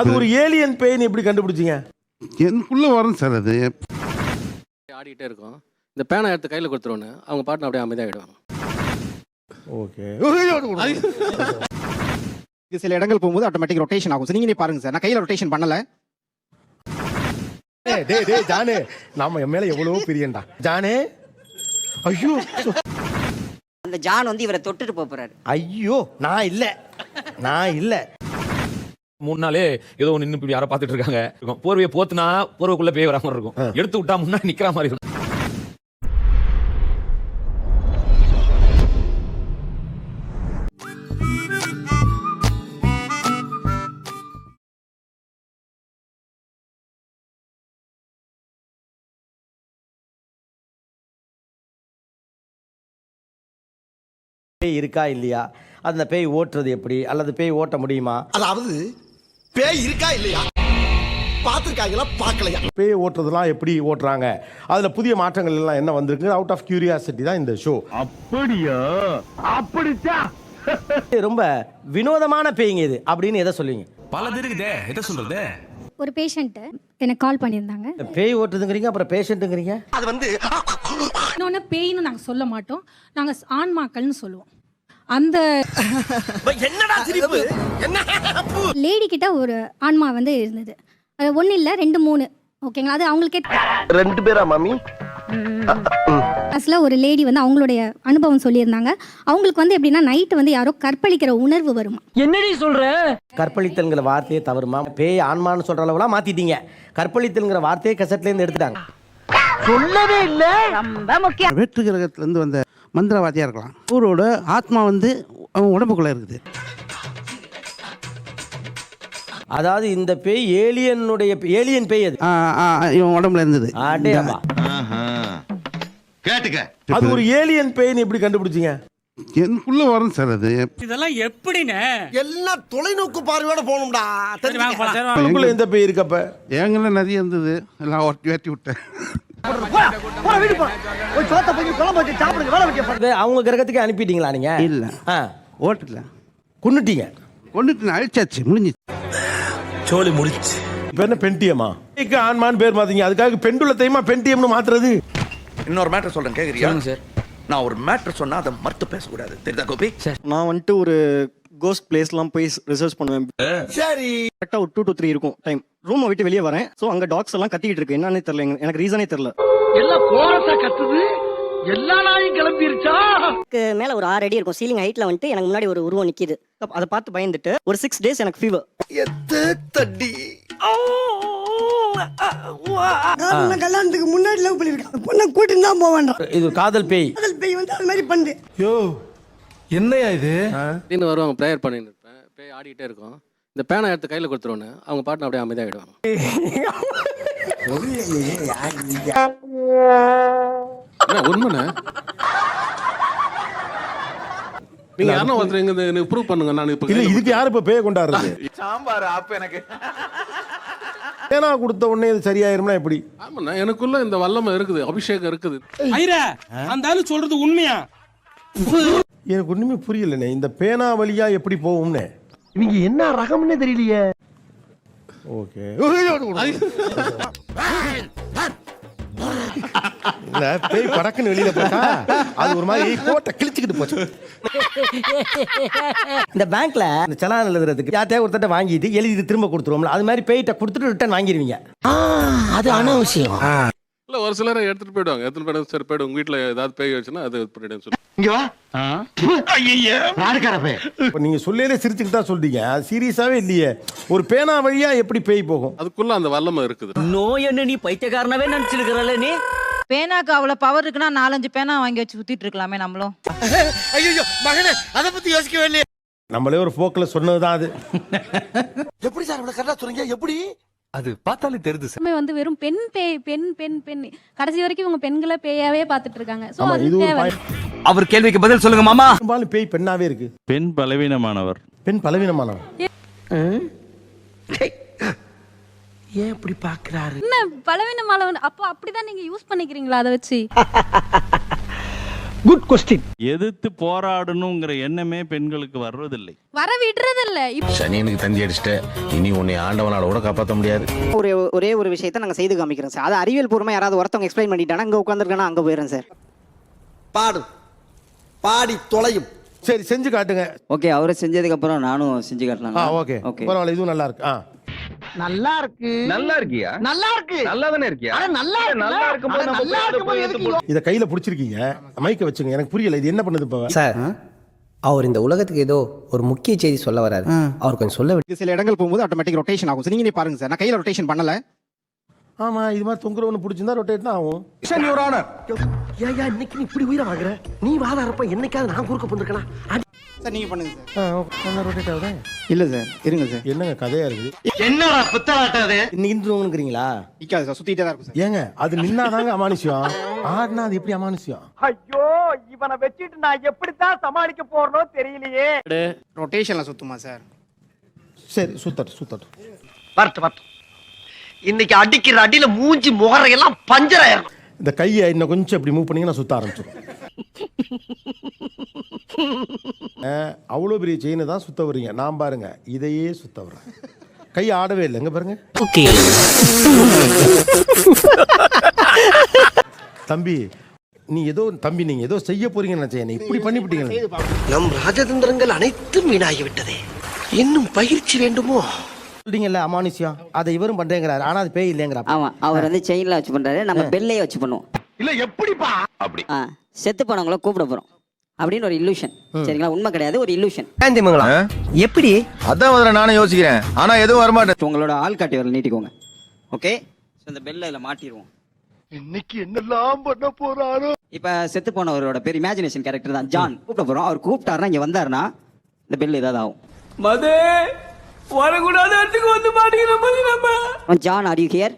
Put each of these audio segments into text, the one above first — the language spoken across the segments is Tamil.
அது ஒரு ஏலியன் பேய்னு எப்படி கண்டுபிடிச்சீங்க? எனக்குள்ள வரும் சார் அது. ஆடிக்கிட்டே இருக்கும். இந்த பேனை எடுத்து கையில் கொடுத்துருவோன்னு அவங்க பாட்டு அப்படியே அமைதியாகிடுவாங்க ஓகே. இது சில இடங்கள் போகும்போது ஆட்டோமேட்டிக் ரொட்டேஷன் ஆகும். சார் நீங்களே பாருங்க சார். நான் கையில ரொட்டேஷன் பண்ணல. டேய் டேய் டேய் ஜானே. நாம என் மேல எவ்வளவோ பிரியண்டா. ஜானே. ஐயோ. அந்த ஜான் வந்து இவரை தொட்டுட்டு போறாரு. ஐயோ நான் இல்ல. நான் இல்ல. மூணு நாளே ஏதோ நின்று இப்படி யாரோ பார்த்துட்டு இருக்காங்க. இருக்கும். போர்வையை போத்துனா போர்வைக்குள்ள பேய் வர மாதிரி இருக்கும். எடுத்து விட்டா முன்னாடி நிக்கிற மாதிரி இருக்கும். பேய் இருக்கா இல்லையா? அந்த பேய் ஓட்டுறது எப்படி? அல்லது பேய் ஓட்ட முடியுமா? அதாவது பேய் இருக்கா இல்லையா? பாத்துருக்காங்களா பார்க்கலையா? பேய் ஓட்டுறதெல்லாம் எப்படி ஓட்டுறாங்க? அதுல புதிய மாற்றங்கள் எல்லாம் என்ன வந்திருக்கு? அவுட் ஆஃப் கியூரியாசிட்டி தான் இந்த ஷோ அப்படியா? அப்படிச்சா? ரொம்ப வினோதமான பேய்ங்க இது அப்படின்னு எதை சொல்லுவீங்க? பல இருக்குதே எதை சொல்றது? ஒரு பேஷண்ட்டு எனக்கு கால் பண்ணியிருந்தாங்க. பேய் ஓட்டுதுங்கிறீங்க அப்புறம் பேஷண்ட்டுங்கிறீங்க அது வந்து இன்னொன்று பேய்னு நாங்கள் சொல்ல மாட்டோம். நாங்கள் ஆன்மாக்கள்னு சொல்லுவோம். அந்த என்னடா லேடி கிட்ட ஒரு ஆன்மா வந்து இருந்தது. அது ஒன்றும் இல்லை ரெண்டு மூணு. ஓகேங்களா? அது அவங்களுக்கே ரெண்டு பேரா மாமி? ஒரு லேடி வந்து அவங்களுடைய அனுபவம் சொல்லியிருந்தாங்க. அவங்களுக்கு வந்து எப்படின்னா நைட்டு வந்து யாரோ கற்பழிக்கிற உணர்வு வருமா? கற்பழித்தல்ங்கிற வார்த்தையே தவறுமா? பேய் ஆன்மான்னு சொல்ற அளவுலாம் மாத்திட்டீங்க. கற்பழித்தல்ங்கிற வார்த்தையே கசட்ல இருந்து எடுத்துட்டாங்க. வேற்று கிரகத்திலேருந்து வந்த மந்திரவாதியாக இருக்கலாம். ஊரோட ஆத்மா வந்து அவன் உடம்புக்குள்ளே இருக்குது. அதாவது இந்த பேய் ஏலியனுடைய ஏலியன் பேய் அது. ஆ, ஆ, இவன் உடம்புல இருந்தது. கேட்டுக்க. அது ஒரு ஏலியன் பேய்னு எப்படி கண்டுபிடிச்சீங்க? எனக்குள்ள வரும் சார் அது. இதெல்லாம் எப்படிண்ணே எல்லாம் தொலைநோக்கு பார்வையோட போகணும்டா. தெரிஞ்சுக்க. உங்களுக்குள்ள எந்த பேய் இருக்கப்ப? எங்களை நிறைய இருந்தது. எல்லாம் ஒட்டி வெட்டி விட்டேன். அவங்க கிரகத்துக்கு அனுப்பிட்டீங்களா நீங்க? இல்லை. ஆ, ஓட்டல கொன்னுட்டீங்க. கொண்டுட்டு நான் அழிச்சாச்சு முடிஞ்சிச்சு. இப்ப என்ன? பென்டியமா பேய்க்கு ஆன்மான்னு பேர் மாத்தீங்க அதுக்காக பெண்டுலத்தையுமா பென்டியம்னு மாத்துறது? இன்னொரு மேட்டர் சொல்றேன் கேக்குறியா? சொல்லுங்க சார் நான் ஒரு மேட்டர் சொன்னா அதை மறுத்து பேசக்கூடாது. தெரியுதா கோபி? நான் வந்துட்டு ஒரு கோஸ்ட் பிளேஸ்லாம் போய் ரிசர்ச் பண்ணுவேன். சரி. கரெக்டாக ஒரு டூ டு த்ரீ இருக்கும் டைம் ரூமை விட்டு வெளியே வரேன். ஸோ அங்கே டாக்ஸ் எல்லாம் கத்திக்கிட்டு இருக்கு. என்னன்னே தெரியல. எனக்கு- எனக்கு ரீசனே தெரியல. எல்லாம் போரஸா கத்துது. எல்லா நாயும் கிளம்பிருச்சா? மேல ஒரு ஆறு அடி இருக்கும். சீலிங் ஹைட்ல வந்துட்டு எனக்கு முன்னாடி ஒரு உருவம் நிக்குது. அதை பார்த்து பயந்துட்டு ஒரு சிக்ஸ் டேஸ் எனக்கு ஃபீவர் எத்து தட்டி. கல்யாணத்துக்கு முன்னாடி லவ் பண்ணிருக்கேன் பொண்ணை கூட்டிட்டு தான் போவேன் இது காதல் பேய். பேய் வந்து அது மாதிரி பண்ணு யோ. என்னையா இது? திடீர்னு வருவாங்க ப்ரேயர் பண்ணிட்டு இருப்பேன். பேய் ஆடிக்கிட்டே இருக்கும். இந்த பேனை எடுத்து கையில் கொடுத்துருவோன்னு அவங்க பாட்டு அப்படியே அமைதியாகிடுவாங்க. உண்மைண்ணே? நீங்க யாரும் ஒருத்தர் எங்க எனக்கு ப்ரூவ் பண்ணுங்க நான் இப்ப இல்ல இதுக்கு யாரு இப்ப பேய கொண்டாடுறது? சாம்பார் அப்ப எனக்கு. பேனா கொடுத்த உடனே இது சரியாயிரும்னா எப்படி? ஆமாண்ணா எனக்குள்ள இந்த வல்லமை இருக்குது அபிஷேகம் இருக்குது. ஐரா அந்த ஆளு சொல்றது உண்மையா? எனக்கு ஒண்ணுமே புரியலண்ணே. இந்த பேனா வழியா எப்படி போகும்னே. இவங்க என்ன ரகம்னே தெரியலையே. ஓகே. இல்ல பேய் படக்குன்னு வெளியில போட்டா அது ஒரு மாதிரி கோட்டை கிழிச்சுக்கிட்டு போச்சு. இந்த பேங்க்ல இந்த செலான் எழுதுறதுக்கு யார்ட்டையா ஒருத்தட்ட வாங்கிட்டு எழுதி திரும்ப கொடுத்துருவோம்ல. அது மாதிரி பேய்கிட்ட கொடுத்துட்டு ரிட்டர்ன் வாங்கிடுவீங்க அது அனாவசியம் ஒரு சிலரை எடுத்துட்டு போயிடுவாங்க. எடுத்துட்டு போயிடுவாங்க சரி போயிடும் உங்க வீட்டுல ஏதாவது பேய் வச்சுன்னா அது பண்ணிடுன்னு சொல்லி. இங்க வா. இப்போ நீங்க சொல்லையிலே சிரிச்சுக்கிட்டு தான் சொல்றீங்க. அது சீரியஸாவே இல்லையே. ஒரு பேனா வழியா எப்படி பேய் போகும்? அதுக்குள்ள அந்த வல்லமை இருக்குது. நோய் என்ன நீ பைத்தியக்காரனவே நினைச்சிருக்கிறல்ல நீ? பேனாக்கு அவ்வளவு பவர் இருக்குன்னா நாலஞ்சு பேனா வாங்கி வச்சு சுத்திட்டு இருக்கலாமே நம்மளும். ஐயோ மகனே அத பத்தி யோசிக்கவே இல்லையே. நம்மளே ஒரு போக்குல சொன்னதுதான் அது. எப்படி சார் இவ்வளவு கரெக்டா சொல்றீங்க? எப்படி? எல்லாமே வந்து வெறும் பெண் பேய் பெண் பெண் பெண். கடைசி வரைக்கும் இவங்க பெண்களை பேயாவே பார்த்துட்டு இருக்காங்க ஆமா அது இது ஒரு தேவை. point. அவர் கேள்விக்கு பதில் சொல்லுங்க மாமா. பெரும்பாலும் பேய் பெண்ணாவே இருக்கு. பெண் பலவீனமானவர். பெண் பலவீனமானவன் ஏன் இப்படி பாக்குறாரு என்ன பலவீனமானவன் அப்போ அப்படிதான் நீங்க யூஸ் பண்ணிக்கிறீங்களா அதை வச்சு? குட் கொஸ்டின் எதிர்த்து போராடணுங்கிற எண்ணமே பெண்களுக்கு வர்றதில்லை. வர விடுறது இல்ல இப்ப சனியனுக்கு தந்தி அடிச்சிட்ட இனி உன்னை ஆண்டவனால கூட காப்பாற்ற முடியாது. ஒரு ஒரே ஒரு விஷயத்த நாங்க செய்து காமிக்கிறோம் சார். அது அறிவியல் பூர்வமா யாராவது ஒருத்தவங்க எக்ஸ்பிளைன் பண்ணிட்டாங்கன்னா அங்க உட்காந்துருக்கேன்னா அங்க போயிடுறேன் சார். பாடு. பாடி தொலையும். சரி செஞ்சு காட்டுங்க. ஓகே அவரை செஞ்சதுக்கு அப்புறம் நானும் செஞ்சு காட்டலாம் ஓகே. பரவாயில்ல இதுவும் நல்லா இருக்கு. ஆ. நல்லா இருக்கு நல்லா இருக்கியா? நல்லா இருக்கு நல்லா தானே இருக்கியா நல்லா நல்லா இருக்கும்போது நல்லா இருக்கும்போது இதை கையில பிடிச்சிருக்கீங்க. மைக்க வச்சுங்க. எனக்கு புரியல. இது என்ன பண்ணுது இப்போ? சார் அவர் இந்த உலகத்துக்கு ஏதோ ஒரு முக்கிய செய்தி சொல்ல வராரு. அவர் கொஞ்சம் சொல்ல சில இடங்கள் போகும்போது ஆட்டோமேட்டிக் ரொட்டேஷன் ஆகும். நீங்களே பாருங்க சார். நான் கையில் ரொட்டேஷன் பண்ணல. ஆமா இது மாதிரி தொங்குற ஒன்று பிடிச்சிருந்தா ரொட்டேட் தான் ஆகும். ஏயா இன்னைக்கு நீ இப்படி உயிரை வாங்குற நீ வாதாரப்ப என்னைக்காவது நான் குறுக்க போந்திருக்கனா சார் நீங்கள் பண்ணுங்க சார். ரொட்டேட் ஆகுதா? இல்லை சார் இருங்க சார். என்னங்க கதையா இருக்குது? என்னடா புத்தலாட்டம் அது? நின்றுங்கிறீங்களா நிற்காது சார் சுற்றிட்டே தான் இருக்கும் சார். ஏங்க அது நின்னாதாங்க அமானுஷ்யம். ஆடினா அது எப்படி அமானுஷ்யம்? ஐயோ இவனை வச்சுட்டு நான் எப்படித்தான் சமாளிக்க போறனோ தெரியலையே. ரொட்டேஷனில் சுற்றுமா சார்? சரி சுத்தட்டு சுத்தட்டு. வரட்டு வரட்டு. இன்னைக்கு அடிக்கிற அடியில மூஞ்சி முகரையெல்லாம் பஞ்சர் ஆயிரும் இந்த கையை இன்னும் கொஞ்சம் இப்படி மூவ் பண்ணீங்கன்னா சுத்த ஆரம்பிச்சிடும் அவ்வளோ பெரிய செயினை தான் சுத்த வர்றீங்க. நான் பாருங்க இதையே சுத்த வர்றேன். கை ஆடவே இல்லை. எங்க பாருங்க. தம்பி நீ ஏதோ தம்பி நீங்க ஏதோ செய்ய போறீங்கன்னு நினைச்சேன். இப்படி பண்ணிவிட்டீங்க நம் ராஜதந்திரங்கள் அனைத்தும் வீணாகி விட்டதே இன்னும் பயிற்சி வேண்டுமோ? சொல்றீங்கல்ல அமானுஷ்யம். அதை இவரும் பண்றேங்கிறாரு. ஆனா அது பேய் இல்லைங்கிறா ஆமா அவர் வந்து செயின்ல வச்சு பண்றாரு. நம்ம பெல்லையே வச்சு பண்ணுவோம். இல்ல எப்படிப்பா? அப்படி. ஆ, செத்து போனவங்கள கூப்பிட போறோம். அப்படின்னு ஒரு இல்லூஷன் சரிங்களா? உண்மை கிடையாது ஒரு இல்லூஷன் எப்படி? அதான் முதல்ல நானும் யோசிக்கிறேன். ஆனா எதுவும் வரமாட்டேன். உங்களோட ஆள் காட்டி வரல நீட்டிக்கோங்க. ஓகே? ஸோ இந்த பெல்ல இதில் மாட்டிடுவோம் இன்னைக்கு என்னெல்லாம் பண்ண போறாரோ? இப்போ செத்து போனவரோட பேர் இமேஜினேஷன் கேரக்டர் தான். ஜான் கூப்பிட போறோம். அவர் கூப்பிட்டாருன்னா இங்க வந்தாருன்னா இந்த பெல் ஏதாவது ஆகும். மதே வரக்கூடாத இடத்துக்கு வந்து மாட்டேங்கிறோம் John are you here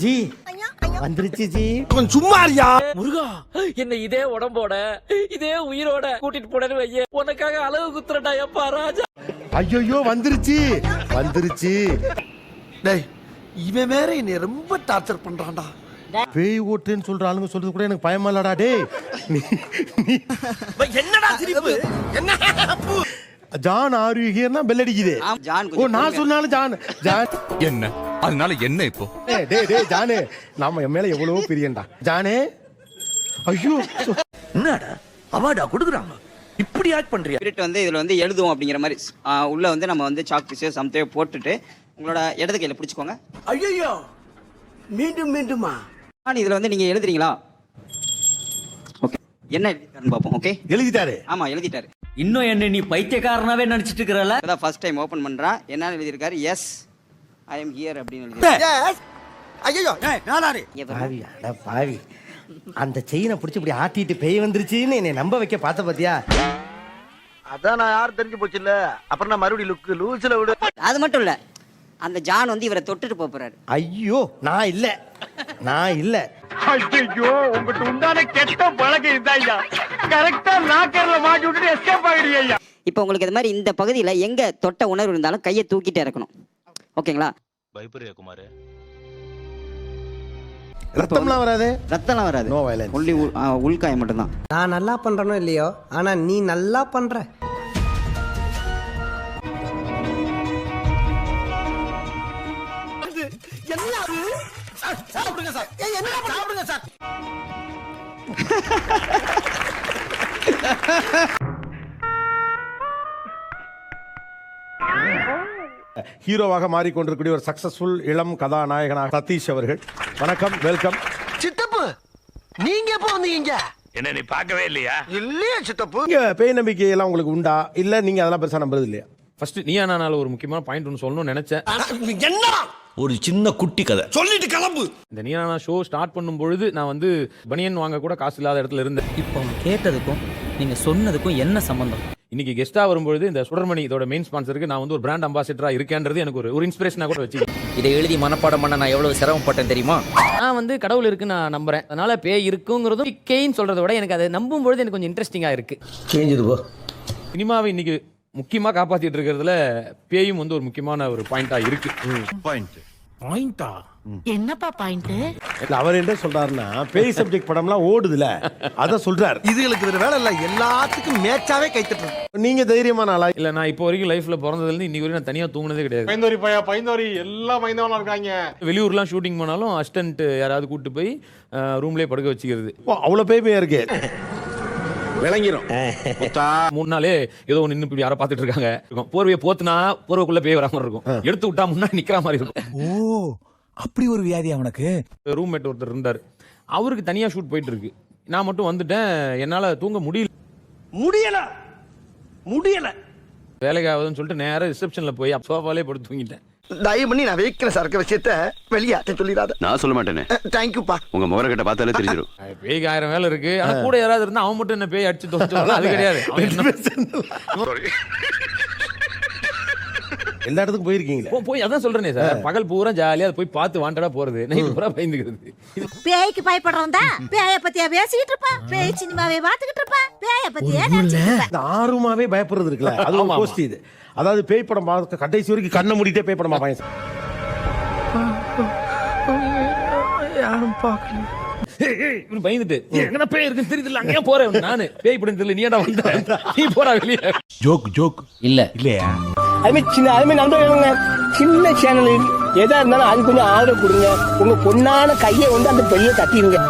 ji. வந்துருச்சு ஜி. கொஞ்சம் சும்மா இருயா? முருகா என்ன இதே உடம்போட இதே உயிரோட கூட்டிட்டு போனேன்னு வையே உனக்காக அளவு குத்துறடா எப்பா ராஜா. ஐயோ வந்துருச்சு. வந்துருச்சு. டேய் இவன் வேற என்னை ரொம்ப டார்ச்சர் பண்றான்டா. பேய் ஓட்டுன்னு சொல்ற ஆளுங்க சொல்றது கூட எனக்கு பயமா இல்லடா டேய். என்னடா சிரிப்பு? என்ன? ஜான் ஆரோக்கியம்னா பெல் அடிக்குது. ஜான் ஓ நான் சொன்னாலும் ஜான் ஜான். என்ன? அதனால என்ன இப்போ? டேய் டேய் டேய் ஜானு. நாம என் மேல எவ்வளவோ பிரியண்டா. ஜானே. ஐயோ. என்னடா? அவார்டா கொடுக்குறாங்க. இப்படி ஆக்ட் பண்றியா? ஸ்பிரிட் வந்து இதுல வந்து எழுதுவோம் அப்படிங்கிற மாதிரி ஆ, உள்ள வந்து நம்ம வந்து சாக் பீஸோ சம்தையோ போட்டுட்டு உங்களோட இடது கையில பிடிச்சிக்கோங்க. ஐயோ மீண்டும் மீண்டுமா? ஆனால் இதுல வந்து நீங்க எழுதுறீங்களா? ஓகே என்ன எழுதிட்டாருன்னு பார்ப்போம் ஓகே எழுதிட்டாரு. ஆமா எழுதிட்டாரு. இன்னும் என்ன நீ பைத்தியக்காரனாவே நினைச்சிட்டு இருக்கிறல? அதான் ஃபர்ஸ்ட் டைம் ஓபன் பண்றான் என்ன எழுதியிருக்காரு? எஸ் ஐ எம் ஹியர் அப்படின்னு. பாவி அட பாவி. அந்த செயினை பிடிச்சி இப்படி ஆட்டிட்டு பேய் வந்துருச்சுன்னு என்னை நம்ப வைக்க பார்த்த பாத்தியா? அதான் நான் யார் தெரிஞ்சு போச்சு இல்ல? அப்புறம் நான் மறுபடியும் லுக்கு லூசில விடு. அது மட்டும் இல்ல அந்த ஜான் வந்து இவரை தொட்டுட்டு போறாரு. ஐயோ நான் இல்ல. நான் இல்ல. ஐயோ உங்ககிட்ட உண்டான கெட்ட பழக்கம் இதாய்யா கரெக்டா லாக்கர்ல மாட்டி விட்டுட்டு எஸ்கேப் ஆகிடுங்க ஐயா? இப்போ உங்களுக்கு இது மாதிரி இந்த பகுதியில எங்க தொட்ட உணர்வு இருந்தாலும் கையை தூக்கிட்டே இருக்கணும். ஓகேங்களா? பயப்படுறியா குமார். ரத்தம்லாம் வராது? ரத்தம்லாம் வராது. நோ வயலன்ஸ் ஒன்லி உள்காயம் மட்டும்தான். நான் நல்லா பண்றேனோ இல்லையோ? ஆனா நீ நல்லா பண்ற. சாப்பிடுங்க சார். ஹீரோவாக மாறிக்கொண்டிருக்கக்கூடிய ஒரு சக்சஸ்ஃபுல் இளம் கதாநாயகனாக சதீஷ் அவர்கள். வணக்கம் வெல்கம் சித்தப்பு நீங்க எப்போ வந்தீங்க? என்ன நீ பார்க்கவே இல்லையா? இல்லையா சித்தப்பு. நீங்க பேய் நம்பிக்கை எல்லாம் உங்களுக்கு உண்டா? இல்ல நீங்க அதெல்லாம் பெருசா நம்புறது இல்லையா? ஃபர்ஸ்ட் நீ நானால ஒரு முக்கியமான பாயிண்ட் ஒன்று சொல்லணும்னு நினைச்சேன். என்ன? ஒரு சின்ன குட்டி கதை. சொல்லிட்டு கிளம்பு. இந்த நீ நானா ஷோ ஸ்டார்ட் பண்ணும் பொழுது நான் வந்து பனியன் வாங்க கூட காசு இல்லாத இடத்துல இருந்தேன். இப்போ கேட்டதுக்கும் நீங்க சொன்னதுக்கும் என்ன சம்பந்தம்? இன்னைக்கு கெஸ்டா வரும்பொழுது இந்த சுடர்மணி இதோட மெயின் ஸ்பான்சருக்கு நான் வந்து ஒரு பிராண்ட் அம்பாசிடரா இருக்கேன்றது எனக்கு ஒரு ஒரு இன்ஸ்பிரேஷனா கூட வச்சு இதை எழுதி மனப்பாடம் பண்ண நான் எவ்வளவு சிரமப்பட்டேன் தெரியுமா? நான் வந்து கடவுள் இருக்கு நான் நம்புறேன். அதனால பேய் இருக்குங்கிறதும் கேன்னு சொல்றதை விட எனக்கு அதை நம்பும் பொழுது எனக்கு கொஞ்சம் இன்ட்ரெஸ்டிங்கா இருக்கு. சேஞ்சது போ. சினிமாவை இன்னைக்கு முக்கியமா காப்பாத்திட்டு இருக்கிறதுல பேயும் வந்து ஒரு முக்கியமான ஒரு பாயிண்டா இருக்கு. பாயிண்ட் பாயிண்டா என்னப்பா பாயிண்ட் இல்ல அவர் என்ன சொல்றாருன்னா பேய் சப்ஜெக்ட் படம்லாம் ஓடுதுல அத சொல்றாரு. இதுகளுக்கு வேற வேலை இல்ல எல்லாத்துக்கும் மேட்சாவே கைத்தட்டு நீங்க தைரியமான ஆளா? இல்ல நான் இப்போ வரைக்கும் லைஃப்ல பிறந்ததுல இருந்து இன்னைக்கு வரைக்கும் நான் தனியா தூங்குனதே கிடையாது. பைந்தோரி பையா பைந்தோரி எல்லாம் பைந்தவனா இருக்காங்க. வெளியூர்லாம் ஷூட்டிங் போனாலும் அசிஸ்டன்ட் யாராவது கூட்டு போய் ரூம்லயே படுக்க வச்சுக்கிறது. ஓ, அவ்வளவு பேய்மையா இருக்கு? விளங்கிரும். மூணு நாளே ஏதோ ஒன்று நின்று இப்படி யாரோ பார்த்துட்டு இருக்காங்க. போர்வையை போத்துனா போர்வைக்குள்ள பேய் வர மாதிரி இருக்கும் எடுத்து விட்டா முன்னாடி நிக்கிற மாதிரி இருக்கும். ஓ அப்படி ஒரு வியாதி அவனுக்கு? ரூம்மேட் ஒருத்தர் இருந்தார். அவருக்கு தனியா ஷூட் போயிட்டு இருக்கு. நான் மட்டும் வந்துட்டேன். என்னால தூங்க முடியல. முடியல. முடியல. வேலைக்கு ஆகுதுன்னு சொல்லிட்டு நேரா ரிசப்ஷன்ல போய் சோஃபாலே படுத்து தூங்கிட்டேன். தயவு பண்ணி நான் வைக்கிற சரக்கு விஷயத்த வெளியாட்ட சொல்லிடாத. நான் சொல்ல மாட்டேனே. தேங்க்யூப்பா உங்க முகரக்கட்ட பார்த்தாலே தெரிஞ்சிடும் பேய்க்கு ஆயிரம் வேலை இருக்கு. ஆனா கூட யாராவது இருந்தா அவன் மட்டும் என்ன பேய் அடிச்சு தோச்சு அது கிடையாது. எல்லா இடத்துக்கும் போயிருக்கீங்களே? போ- போய் அதான் சொல்றேனே சார். பகல் பூரா ஜாலியா போய் பார்த்து வாண்டடா போறது. நைட் பூரா பயந்துக்கிறது. இது பேய்க்கு பயப்படுறவன் தான். பேய பத்தியா பேசிக்கிட்டு இருப்பான் பேய் சினிமாவே பாத்துக்கிட்டு இருப்பான் பேய பத்தியா ஆர்வமாவே பயப்படுறது இருக்குல்ல? அது கோஷ்டி இது. அதாவது பேய் படம் பார்க்க கடைசி வரைக்கும் கண்ணை மூடிட்டே பேய் படம் பார்ப்பாங்க. ஏய், இவரு பயந்துட்டு. எங்கடா பேய் இருக்குன்னு தெரியுதுல்ல அங்கேயே போறேன் நானு. பேய் படம் தெரியல நீ ஏன்டா வந்த? நீ போறா வெளியே. Joke joke. இல்ல. இல்லையா? அதுமாதிரி சின்ன அதுமாதிரி நம்ப சின்ன சேனல் எதா இருந்தாலும் அது கொஞ்சம் ஆதரவு கொடுங்க. உங்க பொண்ணான கையை வந்து அந்த பெரிய தட்டிடுங்க.